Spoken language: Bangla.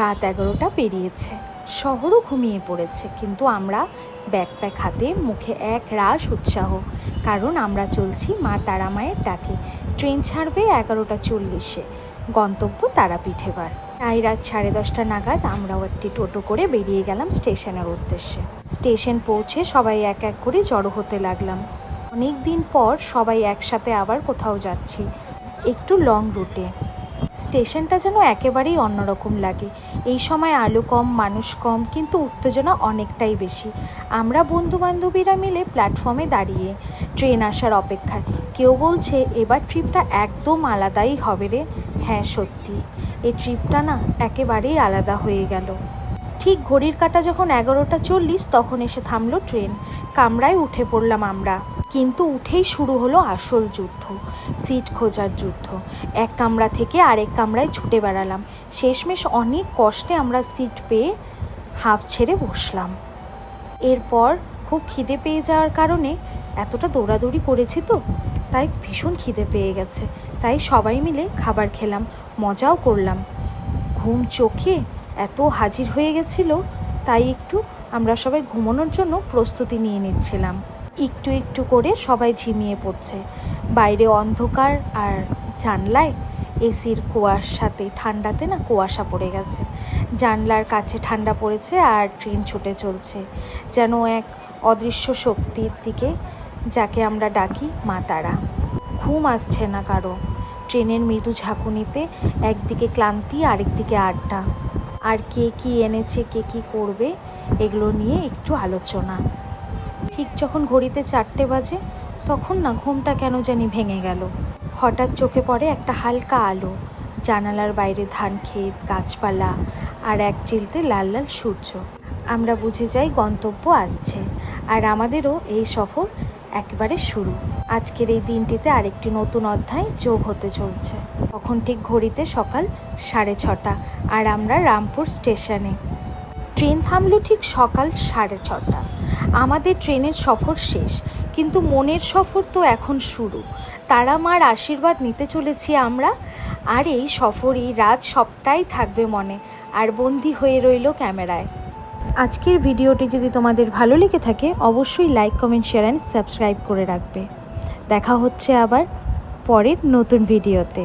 রাত এগারোটা পেরিয়েছে। শহরও ঘুমিয়ে পড়েছে, কিন্তু আমরা ব্যাকপ্যাক হাতে মুখে এক রাস উৎসাহ, কারণ আমরা চলছি মা তারামায়ের ডাকে। ট্রেন ছাড়বে এগারোটা চল্লিশে, গন্তব্য তারাপীঠ এবার তাই রাত সাড়ে দশটা নাগাদ আমরাও একটি টোটো করে বেরিয়ে গেলাম স্টেশনের উদ্দেশ্যে। স্টেশন পৌঁছে সবাই এক এক করে জড়ো হতে লাগলাম। অনেক দিন পর সবাই একসাথে আবার কোথাও যাচ্ছি, একটু লং রুটে। স্টেশনটা যেন একেবারেই অন্যরকম লাগে। এই সময় আলো কম, মানুষ কম, কিন্তু উত্তেজনা অনেকটাই বেশি। আমরা বন্ধু বান্ধবীরা মিলে প্ল্যাটফর্মে দাঁড়িয়ে ট্রেন আসার অপেক্ষায়। কেউ বলছে, এবার ট্রিপটা একদম আলাদাই হবে রে। হ্যাঁ সত্যি। এই ট্রিপটা না একেবারেই আলাদা হয়ে গেল। ঠিক ঘড়ির কাঁটা যখন এগারোটা চল্লিশ, তখন এসে থামলো ট্রেন। কামরায় উঠে পড়লাম আমরা। কিন্তু উঠেই শুরু হলো আসল যুদ্ধ, সিট খোঁজার যুদ্ধ। এক কামরা থেকে আরেক কামরায় ছুটে বেড়ালাম। শেষমেশ অনেক কষ্টে আমরা সিট পেয়ে হাঁপ ছেড়ে বসলাম। এরপর খুব খিদে পেয়ে যাওয়ার কারণে এতটা দৌড়াদৌড়ি করেছি তো, তাই ভীষণ খিদে পেয়ে গেছে। তাই সবাই মিলে খাবার খেলাম, মজাও করলাম। ঘুম চোখে এত হাজির হয়ে গেছিল, তাই একটু আমরা সবাই ঘুমানোর জন্য প্রস্তুতি নিয়ে নিচ্ছিলাম। একটু একটু করে সবাই ঝিমিয়ে পড়ছে। বাইরে অন্ধকার আর জানলায় এসির কুয়াশাতে ঠান্ডাতে না কুয়াশা পড়ে গেছে। জানলার কাছে ঠান্ডা পড়েছে আর ট্রেন ছুটে চলছে। যেন এক অদৃশ্য শক্তির দিকে যাকে আমরা ডাকি মা তারা। ঘুম আসছে না কারও। ট্রেনের মৃদু ঝাঁকুনিতে একদিকে ক্লান্তি, আরেকদিকে আড্ডা। আর কে কি এনেছে, কে কি করবে, এগুলো নিয়ে একটু আলোচনা। ঠিক যখন ঘড়িতে চারটে বাজে, তখন না ঘুমটা কেন জানি ভেঙে গেল। হঠাৎ চোখে পড়ে একটা হালকা আলো, জানালার বাইরে ধান ক্ষেত, গাছপালা আর এক চিলতে লাল লাল সূর্য। আমরা বুঝে যাই গন্তব্য আসছে আর আমাদেরও এই সফর একেবারে শুরু। আজকের এই দিনটিতে আরেকটি নতুন অধ্যায় যোগ হতে চলছে। তখন ঠিক ঘড়িতে সকাল সাড়ে ছটা আর আমরা রামপুর স্টেশনে। ট্রেন থামলো ঠিক সকাল সাড়ে ছটা। আমাদের ট্রেনের সফর শেষ, কিন্তু মনের সফর তো এখন শুরু। তারা মার আশীর্বাদ নিতে চলেছি আমরা। আর এই সফর, এই রাত সবটাই থাকবে মনে, আর বন্দি হয়ে রইল ক্যামেরায়। আজকের ভিডিওটি যদি তোমাদের ভালো লেগে থাকে, অবশ্যই like, comment, share and subscribe করে রাখবে। দেখা হচ্ছে আবার পরের নতুন ভিডিওতে।